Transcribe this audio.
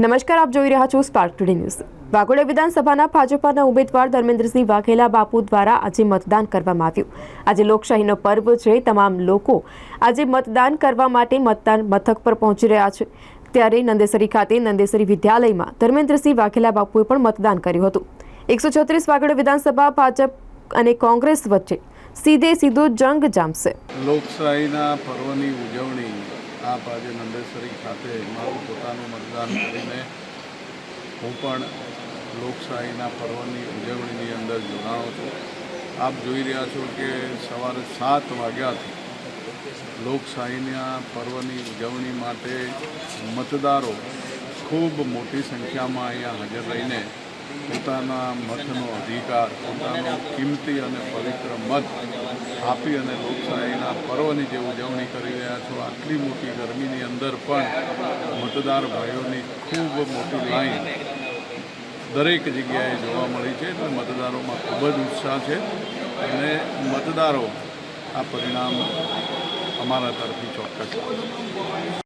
નમસ્કાર, આપ જોઈ રહ્યા છો સ્પાર્ક ટુડે ન્યૂઝ વાઘોડા વિધાનસભાના ભાજપાના ઉમેદવાર ધર્મેન્દ્રસિંહ વાઘેલા બાપુ દ્વારા આજે મતદાન કરવામાં આવ્યું. આજે લોકશાહીનો પર્વ છે, તમામ લોકો આજે મતદાન કરવા માટે મતદાન મથક પર પહોંચી રહ્યા છે. ત્યારે નંદેસરી ખાતે નંદેસરી વિદ્યાલયમાં ધર્મેન્દ્રસિંહ વાઘેલા બાપુએ પણ મતદાન કર્યું હતું. એકસો છત્રીસ વાઘોડા વિધાનસભા, ભાજપ અને કોંગ્રેસ વચ્ચે સીધે સીધો જંગ જામશે. લોકશાહીના પર્વની ઉજવણી આપ આજે નંદેશ્વરી ખાતે મારું પોતાનું મતદાન કરીને હું પણ લોકશાહીના પર્વની ઉજવણીની અંદર જોડાણો છું. આપ જોઈ રહ્યા છો કે સવારે સાત વાગ્યાથી લોકશાહીના પર્વની ઉજવણી માટે મતદારો ખૂબ મોટી સંખ્યામાં અહીંયા હાજર રહીને પોતાના મતનો અધિકાર, પોતાનો કિંમતી અને પવિત્ર મત આપી અને લોકશાહીના પર્વની જે ઉજવણી કરી રહ્યા છો, આટલી મોટી ગરમીની અંદર પણ મતદાર ભાઈઓની ખૂબ મોટી લાઈન દરેક જગ્યાએ જોવા મળી છે એટલે મતદારોમાં ખૂબ જ ઉત્સાહ છે અને મતદારો આ પરિણામ અમારા તરફથી ચોક્કસ.